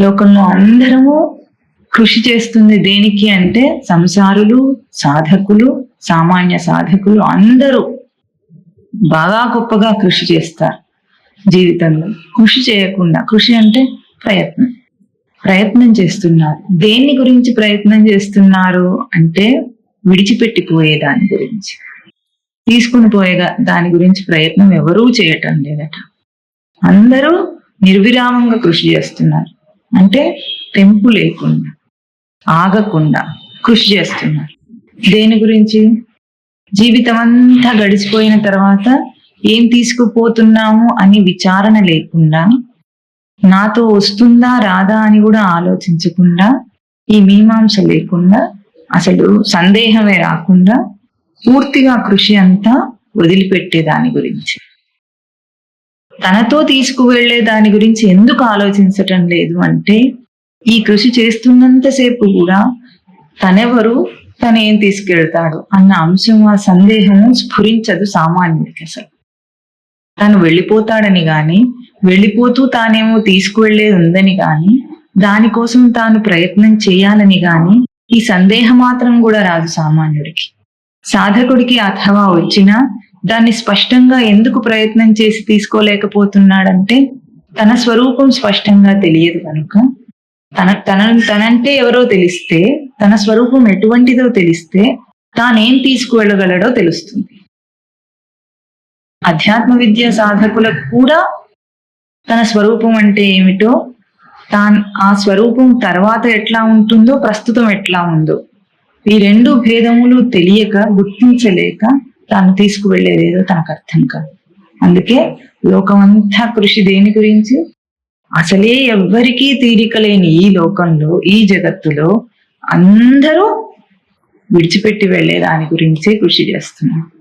లోకంలో అందరము కృషి చేస్తుంది దేనికి అంటే సంసారులు సాధకులు సామాన్య సాధకులు అందరూ బాగా గొప్పగా కృషి చేస్తారు జీవితంలో. కృషి చేయకుండా కృషి అంటే ప్రయత్నం. ప్రయత్నం చేస్తున్నారు. దేన్ని గురించి ప్రయత్నం చేస్తున్నారు అంటే విడిచిపెట్టిపోయే దాని గురించి. తీసుకుని పోయే దాని గురించి ప్రయత్నం ఎవరూ చేయటం లేదట. అందరూ నిర్విరామంగా కృషి చేస్తున్నారు. అంటే తెంపు లేకుండా ఆగకుండా కృషి చేస్తున్నారు. దేని గురించి? జీవితం అంతా గడిచిపోయిన తర్వాత ఏం తీసుకుపోతున్నాము అని విచారణ లేకుండా నాతో వస్తుందా రాదా అని కూడా ఆలోచించకుండా ఈ మీమాంస లేకుండా అసలు సందేహమే రాకుండా పూర్తిగా కృషి అంతా వదిలిపెట్టే దాని గురించి. తనతో తీసుకువెళ్ళే దాని గురించి ఎందుకు ఆలోచించటం లేదు అంటే ఈ కృషి చేస్తున్నంతసేపు కూడా తనెవరు తను ఏం తీసుకెళ్తాడు అన్న అంశం ఆ సందేహము స్ఫురించదు సామాన్యుడికి అసలు. తను వెళ్ళిపోతాడని గాని వెళ్ళిపోతూ తానేమో తీసుకువెళ్ళేది ఉందని గాని దానికోసం తాను ప్రయత్నం చేయాలని గాని ఈ సందేహం మాత్రం కూడా రాదు సామాన్యుడికి. సాధకుడికి అథవా వచ్చినా దాన్ని స్పష్టంగా ఎందుకు ప్రయత్నం చేసి తీసుకోలేకపోతున్నాడంటే తన స్వరూపం స్పష్టంగా తెలియదు కనుక. తన తన తనంటే ఎవరో తెలిస్తే తన స్వరూపం ఎటువంటిదో తెలిస్తే తానేం తీసుకువెళ్ళగలడో తెలుస్తుంది. అధ్యాత్మ విద్య సాధకులకు కూడా తన స్వరూపం అంటే ఏమిటో తాన్ ఆ స్వరూపం తర్వాత ఎట్లా ఉంటుందో ప్రస్తుతం ఎట్లా ఉందో ఈ రెండు భేదములు తెలియక గుర్తించలేక తాను తీసుకువెళ్ళేదేదో తనకు అర్థం కాదు. అందుకే లోకమంతా కృషి దేని గురించి? అసలే ఎవ్వరికీ తీరిక లేని ఈ లోకంలో ఈ జగత్తులో అందరూ విడిచిపెట్టి వెళ్ళే దాని గురించే కృషి చేస్తున్నారు.